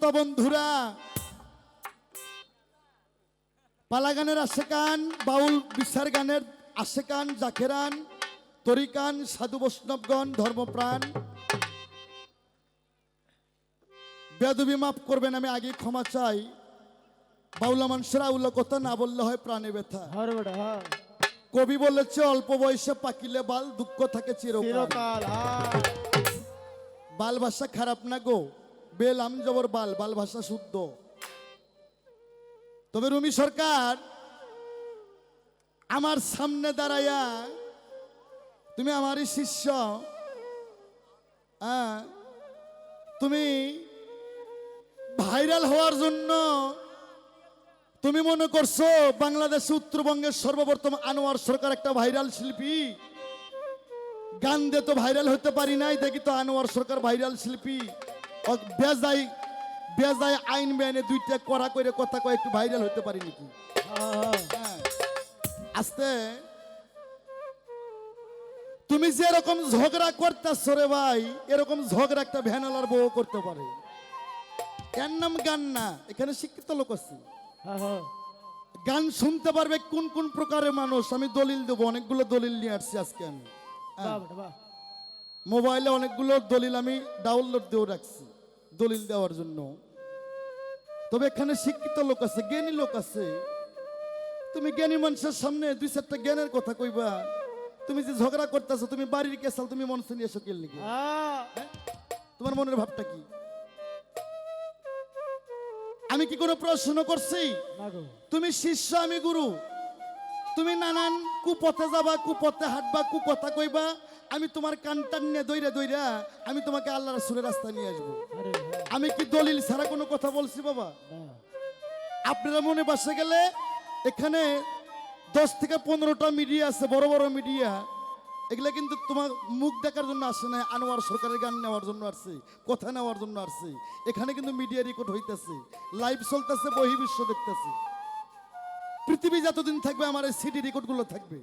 শ্রোতা বন্ধুরা। পালা গানের আশেকান বাউল বিচার গানের আশেকান জাকেরান তরিকান সাধু বৈষ্ণবগণ ধর্মপ্রাণ। বেদবি মাফ করবেন আমি আগে ক্ষমা চাই। বাউলা মানুষেরা উল্লো কথা না বললে হয় প্রাণে ব্যথা। কবি বলেছে অল্প বয়সে পাকিলে বাল দুঃখ থাকে চিরকাল। বাল ভাষা খারাপ না গো। বেল আম জবর বাল বাল ভাষা শুদ্ধ। তবে রুমি সরকার, আমার সামনে দাঁড়াইয়া তুমি আমারই শিষ্য তুমি ভাইরাল হওয়ার জন্য তুমি মনে করছ বাংলাদেশ উত্তরবঙ্গের সর্বপ্রথম আনোয়ার সরকার একটা ভাইরাল শিল্পী? গান দিয়ে তো ভাইরাল হতে পারি নাই, দেখি তো আনোয়ার সরকার ভাইরাল শিল্পী। বেজাই বেজাই আইন বেনে দুইটা করা করে কথা কয়ে একটু ভাইরাল হতে পারি নাকি? হ্যাঁ। হ্যাঁ। আস্তে। তুমি যে এরকম ঝগড়া করতেছ রে ভাই এরকম ঝগড়া একটা ভ্যানালার বউ করতে পারে। এর নাম গান না এখানে শিক্ষিত লোক আছে। হ্যাঁ গান শুনতে পারবে কোন কোন প্রকারের মানুষ আমি দলিল দেবো অনেকগুলো দলিল নিয়ে আসছি আজকে আমি। মোবাইলে অনেকগুলো দলিল আমি ডাউনলোড দিয়েও রাখছি দলিল দেওয়ার জন্য। তবে এখানে শিক্ষিত লোক আছে জ্ঞানী লোক আছে। তুমি জ্ঞানী মানুষের সামনে দুই চারটা জ্ঞানের কথা কইবা তুমি যে ঝগড়া করতেছো তুমি বাড়ির কেসাল তুমি মনসে নিয়ে এসো কেল নাকি? তোমার মনের ভাবটা কি? আমি কি কোনো প্রশ্ন করছি? তুমি শিষ্য আমি গুরু। তুমি নানান কুপথে যাবা কুপথে হাঁটবা কুকথা কইবা আমি তোমার কানটান নিয়ে দইরা দইরা আমি তোমাকে আল্লাহ রাসূলের রাস্তা নিয়ে আসব। আমি কি দলিল ছাড়া কোনো কথা বলছি বাবা? আপনারা মনে বাসে গেলে এখানে দশ থেকে পনেরোটা মিডিয়া আছে বড় বড় মিডিয়া। এগুলা কিন্তু তোমার মুখ দেখার জন্য আসে না আনোয়ার সরকারের গান নেওয়ার জন্য আসছে কথা নেওয়ার জন্য আসছে। এখানে কিন্তু মিডিয়া রেকর্ড হইতেছে লাইভ চলতেছে বহির্বিশ্ব দেখতেছে। পৃথিবী যতদিন থাকবে আমার এই সিডি রেকর্ডগুলো থাকবে।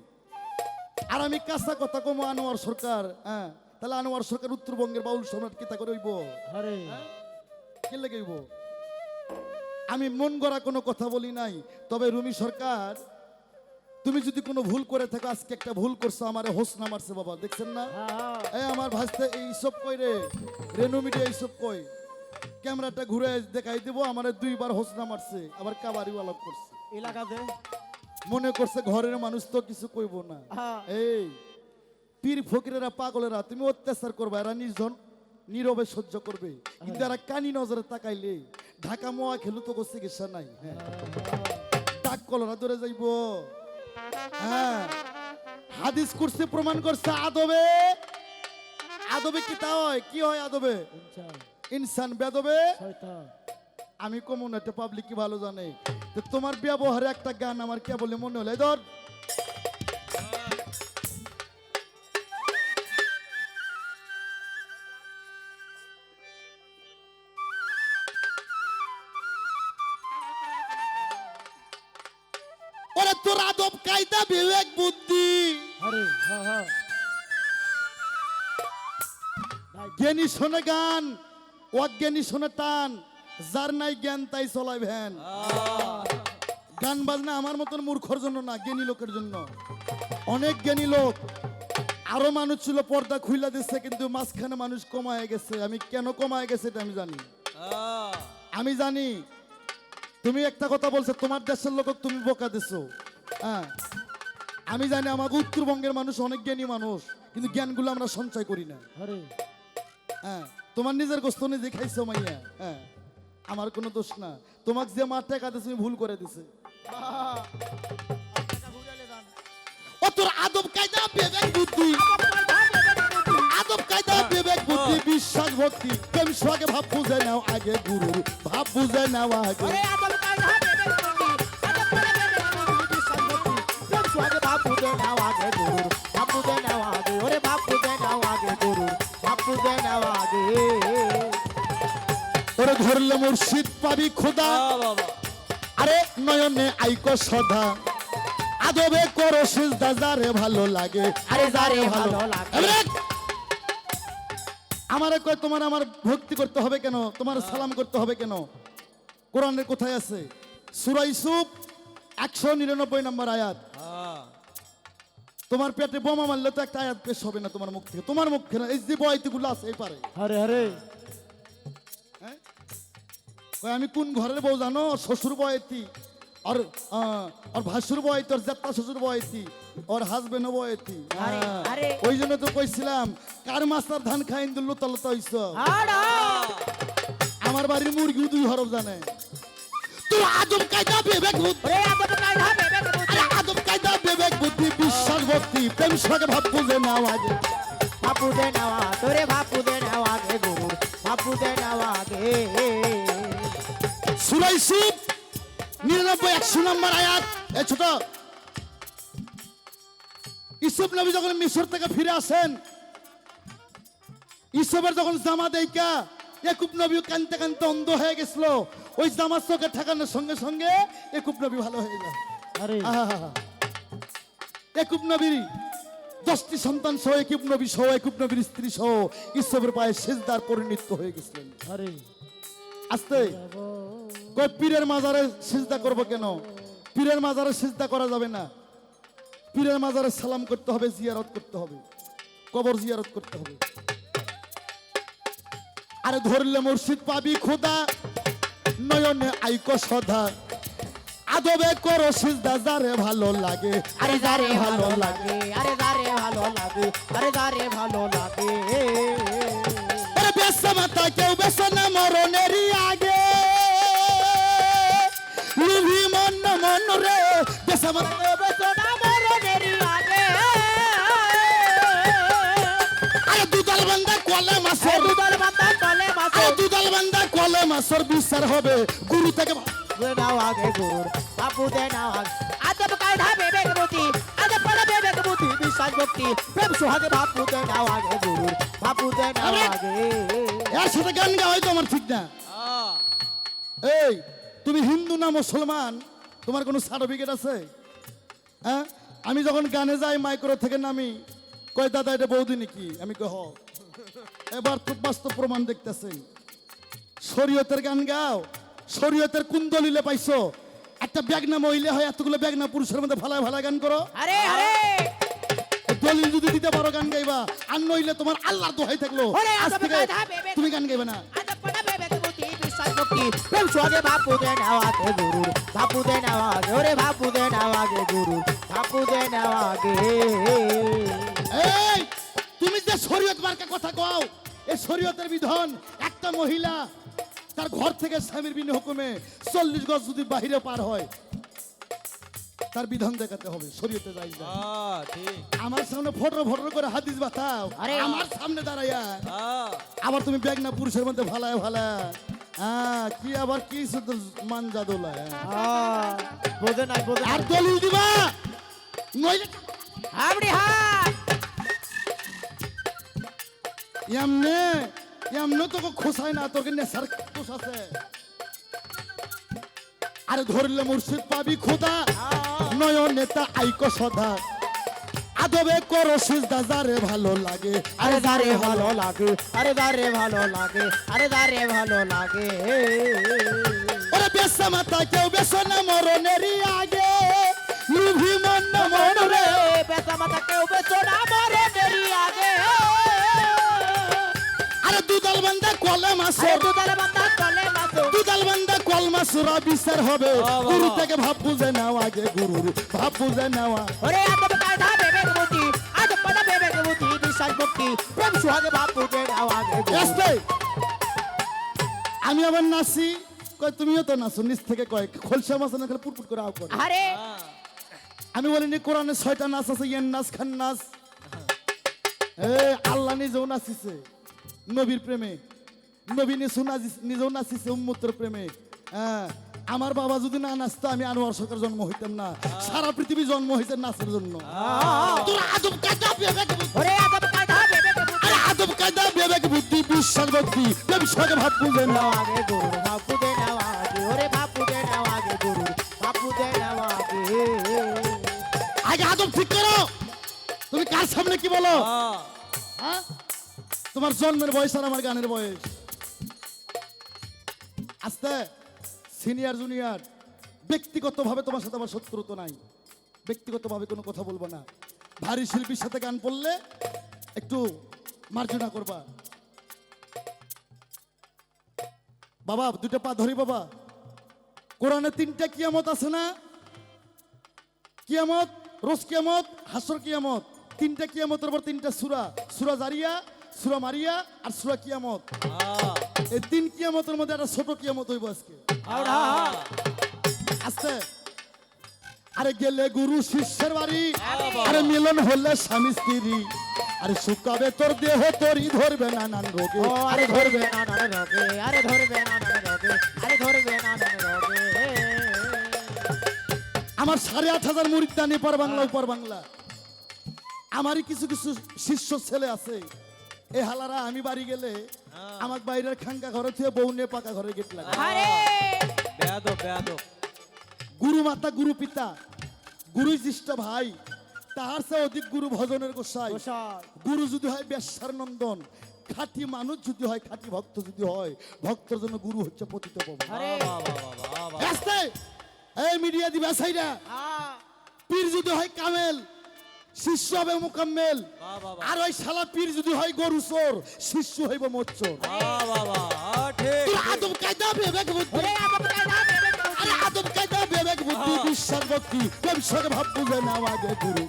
আর আমি কাঁচা কথা কমো আনোয়ার সরকার হ্যাঁ? তাহলে আনোয়ার সরকার উত্তরবঙ্গের বাউল সম্রাট কি তা করে হইব? আরে। কে লেগেইব আমি মন গড়া কোনো কথা বলি নাই তবে রুমি সরকার তুমি যদি কোনো ভুল করে থাকো আজকে একটা ভুল করছ আমারে হোসনা মারছে বাবা দেখছেন না? হ্যাঁ হ্যাঁ। এই আমার ভাসতে এইসব কই রে? রেনু মিডিয়া এইসব কই? ক্যামেরাটা ঘুরে দেখাই দেবো আমারে দুইবার হোসনা মারছে আবার কাবারিও আলাপ করছে। এলাকাতে? মনে করছে ঘরের মানুষ তো কিছু কইব না। হ্যাঁ। এই পীর ফকিরেরা পাগলেরা তুমি অত্যাচার করবে এরা নির্জন নীরবে সহ্য করবে। কিন্তু এরা কানি নজরে তাকাইলে ঢাকা মোয়া খেলু তো চিকিৎসা নাই। হ্যাঁ। ডাক কলরা ধরে যাইব। হ্যাঁ। হাদিস কুরসি প্রমাণ করছে আদবে। আদবে কি তা হয়? কি হয় আদবে? ইনসান। ইনসান বেদবে। শয়তান। আমি কমন একটা পাবলিক কি ভালো জানে? তো তোমার ব্যবহারে একটা গান আমার কে বলে মনে হলো? ধর। ওরে তোর আদব কায়দা বিবেক বুদ্ধি। আরে হ্যাঁ হ্যাঁ। জ্ঞানী শোনে গান অজ্ঞানী শোনে টান। যার নাই জ্ঞান তাই চলায় ভ্যান। গান বাজনা আমার মতন মূর্খর জন্য না জ্ঞানী লোকের জন্য। অনেক জ্ঞানী লোক আরও মানুষ ছিল পর্দা খুইলা দিচ্ছে কিন্তু মাঝখানে মানুষ কমায় গেছে। আমি কেন কমায় গেছে এটা আমি জানি। আমি জানি তুমি একটা কথা বলছো তোমার দেশের লোক তুমি বোকা দিছো। হ্যাঁ আমি জানি আমাকে উত্তরবঙ্গের মানুষ অনেক জ্ঞানী মানুষ কিন্তু জ্ঞানগুলো আমরা সঞ্চয় করি না। হ্যাঁ তোমার নিজের গোস্ত নিজে খাইছো মাইয়া। হ্যাঁ। আমার কোনো দোষ না। তোমাকে যে মার টাকা তুমি ভুল করে দিছে ও তোর আদব কায়দা বিবেক বুদ্ধি। আদব কায়দা বিবেক বুদ্ধি বিশ্বাস ভক্তি। সোহাগে ভাব বুঝে নাও আগে গুরু ভাব বুঝে নাও আগে। তুমি তুমি বাপু দে নাও আগে গুরুর বাপু দে নাও আগে। ওরে বাপু দে নাও আগে গুরুর বাপু দে নাও আগে। ওরে ধরলে মুর্শিদ পাবি খোদা। আরে নয়নে আইকো সদা। আদবে করো সিজদা যারে ভালো লাগে। আরে যারে ভালো লাগে। আমারে কয় তোমার আমার ভক্তি করতে হবে কেন? তোমার সালাম করতে হবে কেন? কোরআনের কোথায় আছে? সুরা একশো নিরানব্বই নম্বর আয়াত। তোমার পেটে বোমা মারলে তো একটা আয়াত পেশ হবে না তোমার মুখ থেকে। তোমার মুখ থেকে না, এই যে বয়তিগুলো আছে এই পারে। আরে আরে। আমি কোন ঘরের বউ জানো? শ্বশুর বয়তি আর আহ, ওর ভাসুর বয়তি ওর জাত্তা শ্বশুর বয়তি ওর হাজবেন্ড বয়তি আরে, হ্যাঁ। আরে। ওই জন্য তো কইছিলাম কার মাস্টার ধান খাইন দিল তলতা হইছ আমার বাড়ির মুরগি দুই হরফ জানে। তুই আদম কায়দা বিবেক বুদ্ধি। আদব কায়দা বেবে আরে আদম কায়দা বিবেক বুদ্ধি বিশ্বাস ভক্তি প্রেম সঙ্গে ভাব বুঝে নাও আগে বাপু দে নেওয়া তোরে বাপু দে নেওয়া গে গুরুর বাপু দে নেওয়া গে সুরাই শিব নিরানব্বই একশো নম্বর আয়াত। এ ছোট। ইসুফ নবী যখন মিশর থেকে ফিরে আসেন ইসবের যখন জামা দেইকা একুব নবী কানতে কানতে অন্ধ হয়ে গেছিল। ওই জামার চোখে ঠেকানোর সঙ্গে সঙ্গে একুব নবী ভালো হয়ে যায় আরে! একুব নবীর দশটি সন্তান সহ একুব নবী সহ একুব নবীর স্ত্রী সহ ইসবের পায়ে সেজদার পরিণত হয়ে গেছিলেন। আরে। আস্তে। কয় পীরের মাজারে সিজদা করব কেন? পীরের মাজারে সিজদা করা যাবে না। পীরের মাজারে সালাম করতে হবে জিয়ারত করতে হবে। কবর জিয়ারত করতে হবে। আরে ধরলে মুর্শিদ পাবি খোদা নয়নে আইক সদা। আদবে করো সিজদা যারে ভালো লাগে। আরে যারে ভালো লাগে আরে যারে ভালো লাগে আরে যারে ভালো লাগে। আরে বেসা মাতা কেউ বেসা না মরণেরই আগে। দুদল বান্দা কলে মাসের দুদল বান্দা তলে মাসে দুদল বান্দা কলে মাসের বিচার হবে। গুরু থেকে দে নেওয়া গে গুরুর বাপু দে আদব কায়দা বেবে বুদ্ধি আদব পড়া বেবে বুদ্ধি বিশ্বাস ভক্তি। প্রেম সোহাগে বাপু দে গুরুর বাপু দে নেওয়া গে এর সাথে গান গা হয়তো আমার ঠিক না। এই তুমি হিন্দু না মুসলমান? তোমার কোনো সার্টিফিকেট আছে? হ্যাঁ? আমি যখন গানে যাই মাইক্রো থেকে নামি কয় দাদা এটা বৌদি নাকি? আমি কই হ। এবার খুব বাস্তব প্রমাণ দেখতেছেন। শরীয়তের গান গাও শরীয়তের কোন দলিলে পাইছো? একটা ব্যাগনা মহিলা হয় এতগুলো ব্যাগনা পুরুষের মধ্যে ভালায় ভালায় গান করো। আরে আরে! দলিল যদি দিতে পারো গান গাইবা আর নইলে তোমার আল্লাহর দোহাই থাকল। আজ থেকে তুমি গান গাইবে না। ভক্তি প্রেম সোহাগে বাপু দে নেওয়া গে গুরুর বাপু দে নেওয়া গে ওরে বাপু দে নেওয়া গে গুরুর বাপু দে নেওয়া গে এই তুমি যে শরীয়ত মার্কা কথা কও এই শরীয়তের বিধান একটা মহিলা তার ঘর থেকে স্বামীর বিন হুকুমে চল্লিশ গজ যদি বাহিরে পার হয় তার বিধান দেখাতে হবে শরীয়তে যাই। হ্যাঁ আমার সামনে ফটো ফটো করে হাদিস বাতাও আরে। আমার সামনে দাঁড়াইয়া হ্যাঁ। আবার তুমি ব্যাগ না পুরুষের মধ্যে ভালায় ভালা হ্যাঁ কি আবার কি শুধু মান জাদুলা আহ, বোঝে নাই বোঝে আর দলিল দিবা? নইলে আমরি হাত। এমনে এমনে তোকে খোসায় না তোকে নেশার খোস আছে। আরে ধরলে মুর্শিদ পাবি খোদা। নয়ন নেতা আইক সদা। আদবে করো সিজদা যারে ভালো লাগে। আরে দারে ভালো লাগে আরে দারে ভালো লাগে আরে দারে ভালো লাগে। ওরে বেসা মাতা কেউ বেসা না মরণেরই আগে। লুভি মন না মন রে। পেশা মাথা কেউ বেছো না মরণেরই আগে। আরে দুদল বান্দা কলে মাসের দুদল বান্দা তলে মাসে। দুদল বান্দা কল মাসুরা বিচার হবে। গুরু থেকে ভাব বুঝে নেওয়া আগে গুরুর। ভাব বুঝে নেওয়া ওরে আদব কায়দা ভক্তি প্রেম সোহাগে আমি আবার নাচি কয় তুমিও তো নাচো নিচ থেকে কয় খলসা মাছ না খেলে পুটপুট করে আও করে। আরে। আমি বলিনি কোরআনে ছয়টা নাচ আছে ইয়েন নাচ খান নাচ। এ আল্লাহ নিজেও নাচিছে নবীর প্রেমে। নবী নাচি- নিজেও নাচিছে উম্মতের প্রেমে। হ্যাঁ আমার বাবা যদি না নাচতো আমি আনোয়ার সরকার জন্ম হইতাম না। সারা পৃথিবী জন্ম হয়েছে নাচের জন্য। তোর আদব আদব কায়দা বিবেক বুদ্ধি বিশ্বাস ভক্তি। ব্যবসাকে ভাব বুঝে না। নেওয়া গে গুরুর বাপু দে নেওয়া গে ওরে বাপু দে নেওয়া গে গুরুর বাপু দে নেওয়া গে আগে আদব ঠিক করো। তুমি কার সামনে কি বলো? হ্যাঁ? তোমার জন্মের বয়স আর আমার গানের বয়স। আস্তে। সিনিয়র জুনিয়র ব্যক্তিগতভাবে তোমার সাথে আমার শত্রুতা নাই। ব্যক্তিগতভাবে কোনো কথা বলব না। ভারী শিল্পীর সাথে গান পড়লে একটু মার্জনা করবা। বাবা দুটো পা ধরি বাবা। কোরআনে তিনটা কিয়ামত আছে না? কিয়ামত রোজ কিয়ামত হাসর কিয়ামত। তিনটা কিয়ামতের পর তিনটা সুরা। সুরা জারিয়া সুরা মারিয়া আর সুরা কিয়ামত। এই তিন কিয়ামতের মধ্যে একটা ছোট কিয়ামত হইব আজকে। আস্তে। আরে গেলে গুরু শিষ্যের বাড়ি। আরে মিলন হলে স্বামী স্ত্রী। আরে শুকাবে তোর দেহ তোরই ধরবে না নান রোগে আরে ধরবে না না রবে আরে ধরবে না না রবে আরে ধরবে না না রবে আমার সাড়ে আট হাজার মুড়ির দানি পর বাংলা উপর বাংলা। আমারই কিছু কিছু শিষ্য ছেলে আছে। এ হালারা আমি বাড়ি গেলে আমার বাইরের খাঙ্কা ঘরে থেকে বউ নিয়ে পাকা ঘরে গেট লাগে গুরু মাতা গুরু পিতা গুরু জ্যেষ্ঠ ভাই তাহার চেয়ে অধিক গুরু ভজনের গোসাই। গুরু যদি হয় বেশ্যার নন্দন খাঁটি মানুষ যদি হয় খাঁটি ভক্ত যদি হয় ভক্তের জন্য গুরু হচ্ছে পতিত পাবন আরে। বাহ বাহ বাহ বাহ বাহ এই মিডিয়া দিবে সাইরা। আ পীর যদি হয় কামেল শিষ্য হবে মুকাম্মেল। বাহ বাহ বাহ। আর ওই শালা পীর যদি হয় গরু চোর শিষ্য হইব মোচ্চোর বাহ বাহ বাহ আহ, ঠিক। তোর আদব কায়দা বিবেক বুদ্ধি আদব বুদ্ধি বিশ্বাস ভক্তি প্রেম সঙ্গে ভাব বুঝে না আগে গুরু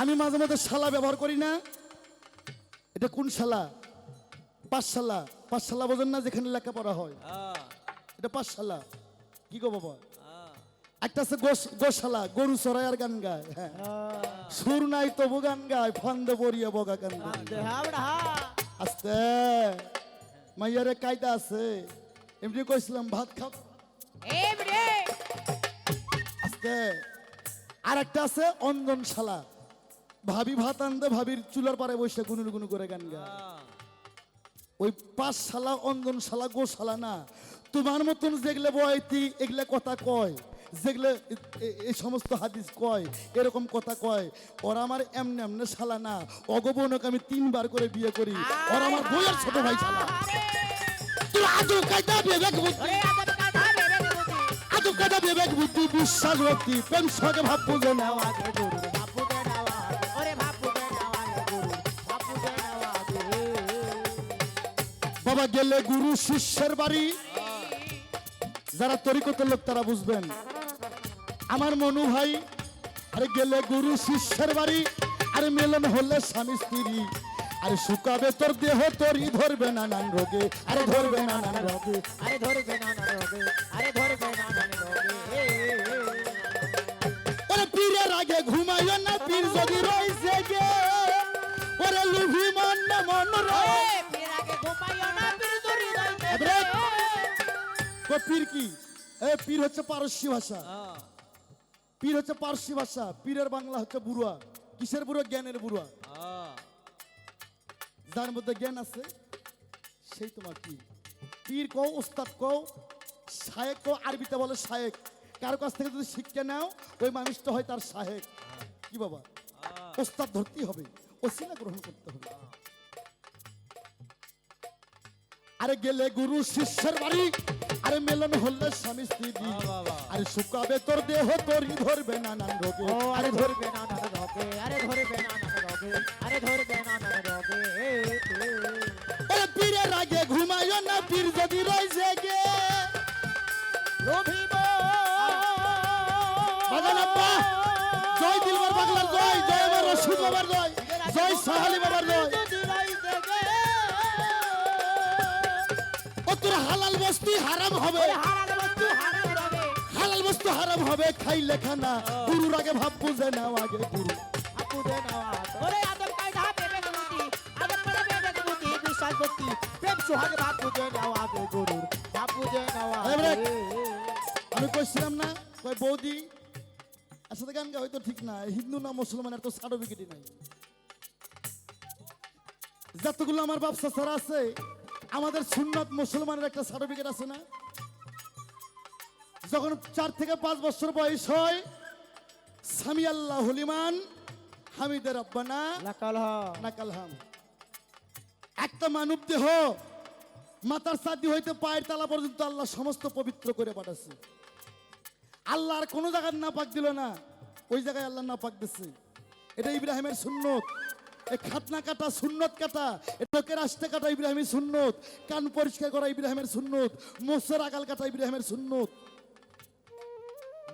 আমি মাঝে মাঝে শালা ব্যবহার করি না। এটা কোন শালা? পাঠশালা পাঠশালা বোঝেন না যেখানে লেখাপড়া হয়। এটা পাঠশালা কি গো বাবা? একটা আছে গোশালা গরু চড়াই আর গান গায় হ্যাঁ। সুর নাই তবু গান গায় ফান্দে পড়িয়া বগা গান গায়। আস্তে। মাইয়ারে কায়দা আছে। এমনি কইছিলাম ভাত খাব আস্তে। আর একটা আছে অঞ্জনশালা ভাবি ভাত আনতে ভাবির চুলার পারে বসে গুনুর গুনু করে গান গায়। আহ, ওই পাঁচশালা অঞ্জনশালা গোশালা না। তোমার মতন যেগুলো বয়তি এগুলা কথা কয়। যেগুলো এই সমস্ত হাদিস কয় এরকম কথা কয় ওরা আমার এমনি এমনি শালা না অগবনক আমি তিনবার করে বিয়ে করি ওরা আমার বইয়ের ছোট ভাই শালা। তুই আদৌ কায়দা কায়দা বুদ্ধি। বিশ্বাস ভক্তি প্রেম সঙ্গে ভাব বুঝে নেওয়া বাবা গেলে গুরু শিষ্যের বাড়ি। যারা তরিকতের লোক তারা বুঝবেন আমার মনু ভাই আরে গেলে গুরু শিষ্যের বাড়ি আরে মেলন হলে স্বামী স্ত্রী। আরে শুকাবে তোর দেহ তোরই ধরবে না নান রোগে। আরে ধরবে না নান রোগে আরে ধরবে না না রবে আরে ধরবে না না রবে ওরে পীরের আগে ঘুমাইও না পীর যদি রইছে গে ওরে লুভি মন না মন রে পীর আগে ঘুমাইও না পীর এবারে- ও পীর কি? এ পীর হচ্ছে পারস্য ভাষা। আহ, পীর হচ্ছে পার্সি ভাষা পীরের বাংলা হচ্ছে বুড়ুয়া কিসের বুড়ো? জ্ঞানের বুড়ুয়া যার মধ্যে জ্ঞান আছে সেই তোমার পীর। পীর কও ওস্তাদ কও শায়েক কও আরবিতে বলে শায়েক। কারও কাছ থেকে যদি শিক্ষা নাও ওই মানুষটা হয় তার শায়েক। কি বাবা? আহ, ওস্তাদ ধরতেই হবে। ওসিলা গ্রহণ করতে হবে। আরে গেলে গুরু শিষ্যের বাড়ি আরে মেলন হলে স্বামী স্ত্রী। আরে শুকাবে তোর দেহ তোরই ধরবে না নান রোগে আরে ধরবে ধরবে না না রবে আরে ধরবে না না রবে আরে ধরবে না না রবে ওরে পীরের আগে ঘুমাইও না পীর যদি রইছে গে রবিব বাজান আব্বা জয় দিলবার বাংলার জয় জয় আমার রশিদ বাবার জয় জয় সাহালি বাবার হারাম হবে। হালাল বস্তু হারাম হবে খাইলে খানা। গুরুর আগে ভাব বুঝে নাও আগে গুরু। ওরে কায়দা কায়দা বিশ্বাস ভক্তি। প্রেম সোহাগ আগে গরুর। আমি কইছিলাম না কই বৌদি আসলে গান গা হয়তো ঠিক না। হিন্দু না মুসলমানের তো সার্টিফিকেটই নাই। যতগুলো আমার ব্যবসা ছাড়া আছে আমাদের সুন্নত মুসলমানের একটা সার্টিফিকেট আছে না? যখন চার থেকে পাঁচ বছর বয়স হয় সামি আল্লাহ হলিমান হামিদের হাম। নাকালহাম একটা মানব দেহ মাথার সাদি হইতে পায়ের তালা পর্যন্ত আল্লাহ সমস্ত পবিত্র করে পাঠাচ্ছে আল্লাহ আর কোনো জায়গার না পাক দিল না। ওই জায়গায় আল্লাহ না পাক দিচ্ছে এটা ইব্রাহিমের সুন্নত। খাতনা কাটা, সুন্নত কাটা। লোকের আসতে কাটা ইব্রাহিমের সুন্নত। কান পরিষ্কার করা ইব্রাহিমের সুন্নত। মোসের আগাল কাটা ইব্রাহিমের সুন্নত।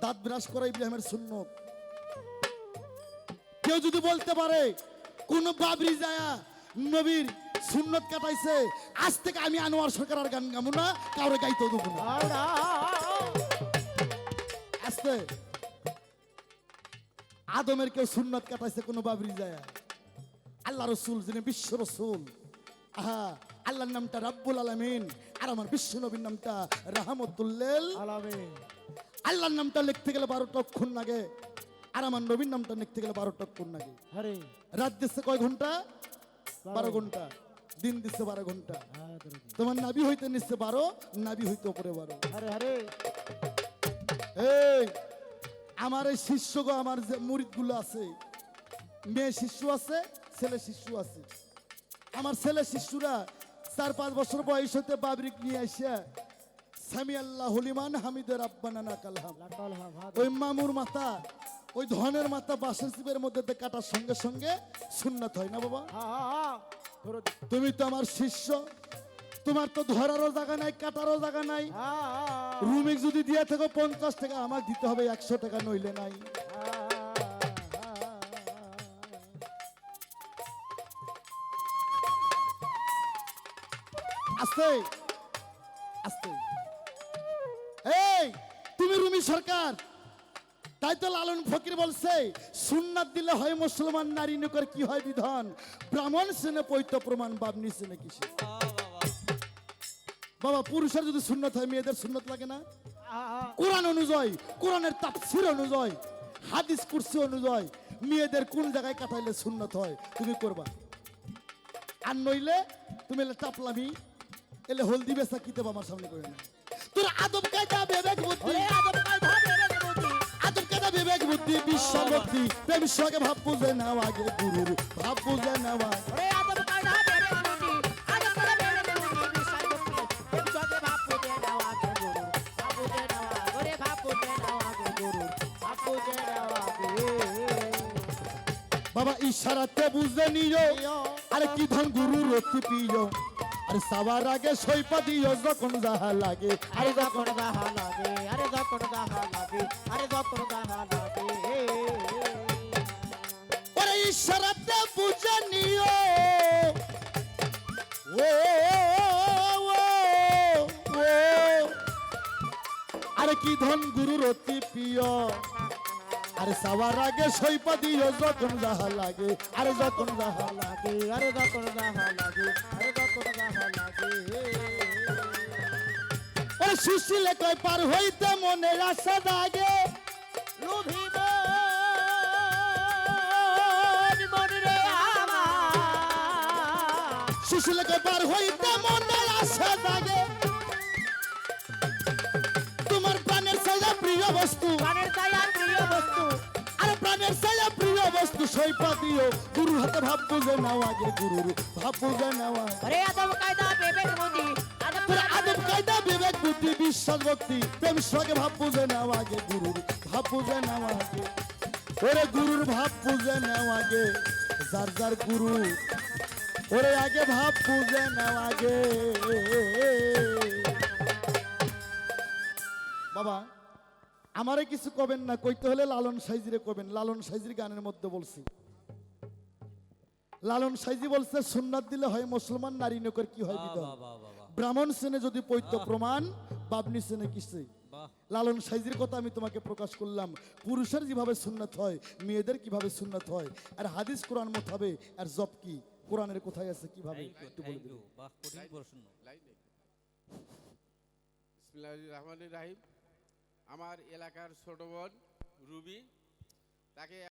দাঁত ব্রাশ করা ইব্রাহিমের সুন্নত। কেউ যদি বলতে পারে, কোন বাবরি যায়া নবীর সুন্নত কাটাইছে, আজ থেকে আমি আনোয়ার সরকার আর গান গাবো না, কাউরে গাইতে দেবো না। আস্তে। আদমের কেউ সুন্নত কাটাইছে, কোন বাবরি যায়া। আল্লাহ রসুল যিনি বিশ্ব রসুল। আহা আল্লাহর নামটা রাব্বুল আলামিন। আর আমার বিশ্ব নবীর নামটা রাহমতুল্লেল। আলামিন। আল্লাহর নামটা লিখতে গেলে বারোটা অক্ষর লাগে। আর আমার নবীর নামটা লিখতে গেলে বারোটা অক্ষর লাগে। রাত দিচ্ছে কয় ঘণ্টা? বারো ঘণ্টা। দিন দিচ্ছে বারো ঘণ্টা। হ্যাঁ, তোমার নাবি হইতে নিচ্ছে বারো নাবি হইতে ওপরে বারো। এই আমার এই শিষ্যগো আমার যে মুরিদগুলো আছে মেয়ে শিষ্য আছে ছেলে শিশু আছে। আমার ছেলে শিশুরা চার পাঁচ বছর বয়স হতে বাবরিক নিয়ে আসে। সামি আল্লাহ হলিমান হামিদের আব্বানা কালহাম। ওই মামুর মাথা ওই ধনের মাথা বাসের চিপের মধ্যে কাটার সঙ্গে সঙ্গে সুন্নাত হয় না বাবা। তুমি তো আমার শিষ্য। তোমার তো ধরারও জায়গা নাই কাটারও জায়গা নাই। রুমিক যদি দিয়ে থাকো পঞ্চাশ টাকা আমার দিতে হবে একশো টাকা নইলে নাই। আস্তে আস্তে এই, তুমি রুমি সরকার। তাই তো লালন ফকির বলছে, সুন্নাত দিলে হয় মুসলমান, নারী নকর কি হয় বিধান? ব্রাহ্মণ সেনে পৈত প্রমাণ, বাবনি সেনে কিসে। বাবা, পুরুষের যদি সুন্নত হয়, মেয়েদের সুন্নত লাগে না। কোরআন অনুযায়ী, কোরআনের তাফসির অনুযায়ী, হাদিস কুরসি অনুযায়ী, মেয়েদের কোন জায়গায় কাটাইলে সুন্নত হয়, তুমি করবা? আর নইলে তুমি টাপলামি। এলে হলদি বেসা কিতে আমার সামনে করে না তোর আদব কায়দা বিবেক বুদ্ধি আদব কায়দা বেরেক বুদ্ধি। আদব কায়দা বিবেক বুদ্ধি বিশ্বাবক্তি প্রেম সঙ্গে ভাব বুঝে নাও আগে গুরুর ভাব বুঝে নেওয়া ওরে আদব কায়দা বেরেক বুদ্ধি। আদব কায়দা বুদ্ধি। প্রেম সঙ্গে ভাব বুঝে নেওয়া আগে গুরুর। ভাব বুঝে নেওয়া। ওরে ভাব বুঝে নেওয়া আগে গুরুর। ভাব বুঝে নেওয়া আগে। বাবা ইশারাতে বুঝে নিও আরে কি ধন গুরু রতি পিও আরে সবার আগে সৈপা দিও যখন যাহা লাগে, আরে যখন গাহা লাগে, আরে যখন গাহা লাগে, আরে যখন গাহা লাগে ওরে ইশারাতে বুঝে নিও। ও আরে কি ধন গুরু রতি পিও আরে সবার আগে সৈপা দিও যখন যাহা লাগে, আরে যখন যাহা লাগে, আরে যখন গাহা লাগে। সুশীলে কয় পার হইতে মনে আশা জাগে। লোভিব মনে রে পার হইতে মনে আশা জাগে। তোমার প্রাণের সাজা প্রিয় বস্তু। প্রাণের ছায়া প্রিয় বস্তু। আর প্রাণের সাজা প্রিয় বস্তু সৈপা দিও। গুরু হাতে ভাব বুঝে নাও আগে গুরুর ভাব বুঝে নেওয়া আরে আদব কায়দা আদব তোর কায়দা বিবেক বুদ্ধি বিশ্বাস ভক্তি প্রেম সঙ্গে ভাব বুঝে নেওয়া আগে গুরুর ভাব বুঝে নেওয়া আগে। ওরে গুরুর ভাব বুঝে নেওয়া আগে যার যার গুরু। ওরে আগে ভাব বুঝে নেওয়া আগে। বাবা আমারে কিছু কবেন না কইতে হলে লালন সাইজিরে কবেন। লালন সাইজির গানের মধ্যে বলছি। লালন সাইজি বলছে সুন্নাত দিলে হয় মুসলমান নারী নকর কি হয় বাহ, ব্রাহ্মণ শ্রেণি যদি পৈত্য প্রমাণ বাবনি শ্রেণি কিসে? লালন সাইজির কথা আমি তোমাকে প্রকাশ করলাম। পুরুষের যেভাবে সুন্নত হয় মেয়েদের কীভাবে সুন্নত হয় আর হাদিস কোরআন মোতাবে আর জব কি? কোরআনের কোথায় আছে কীভাবে? একটু বলে দিন। বিসমিল্লাহির রহমানির রাহিম। আমার এলাকার ছোট বোন রুবি তাকে